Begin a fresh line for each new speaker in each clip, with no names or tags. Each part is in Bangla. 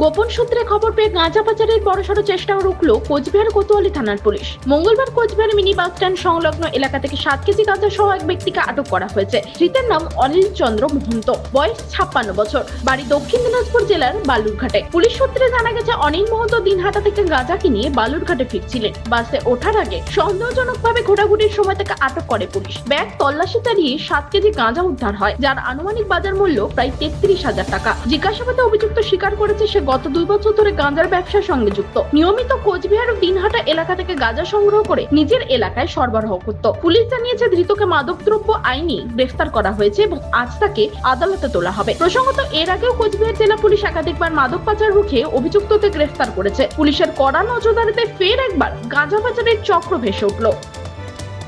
গোপন সূত্রে খবর পেয়ে গাঁজা পাচারের বড়সড় চেষ্টা রুখল কোচবিহার কোতোয়ালি থানার পুলিশ। মঙ্গলবার কোচবিহার মিনি বাস স্ট্যান্ড সংলগ্ন এলাকা থেকে সাত কেজি গাঁজা সহ এক ব্যক্তিকে আটক করা হয়েছে। ধৃতের নাম অনিল চন্দ্র মহন্ত, বয়স ছাপ্পান্ন বছর, বাড়ি দক্ষিণ দিনাজপুর জেলার বালুরঘাটে। পুলিশ সূত্রে জানা গেছে, অনিল মহন্ত দিনহাটা থেকে গাঁজা কিনে বালুরঘাটে ফিরছিলেন। বাসে ওঠার আগে সন্দেহজনকভাবে ঘোরাঘুরির সময় তাকে আটক করে পুলিশ। ব্যাগ তল্লাশি চালিয়ে সাত কেজি গাঁজা উদ্ধার হয়, যার আনুমানিক বাজার মূল্য প্রায় তেত্রিশ হাজার টাকা। জিজ্ঞাসাবাদে অভিযুক্ত স্বীকার করেছে, সে গত দুই বছর ধরে গাঁজার ব্যবসার সঙ্গে যুক্ত। নিয়মিত কোচবিহার ও দিনহাটা এলাকা থেকে গাঁজা সংগ্রহ করে নিজের এলাকায় সরবরাহ করত। পুলিশ জানিয়েছে, ধৃতকে মাদকদ্রব্য আইনি গ্রেফতার করা হয়েছে এবং আজ তাকে আদালতে তোলা হবে। প্রসঙ্গত, এর আগেও কোচবিহার জেলা পুলিশ একাধিকবার মাদক পাচার রুখে অভিযুক্তকে গ্রেফতার করেছে। পুলিশের কড়া নজরদারিতে ফের একবার গাঁজা পাচারের চক্র ভেসে উঠল।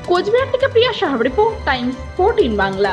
কোচবিহার থেকে প্রিয়া সাহাব রিপোর্ট, টাইমস, ফোরটিন বাংলা।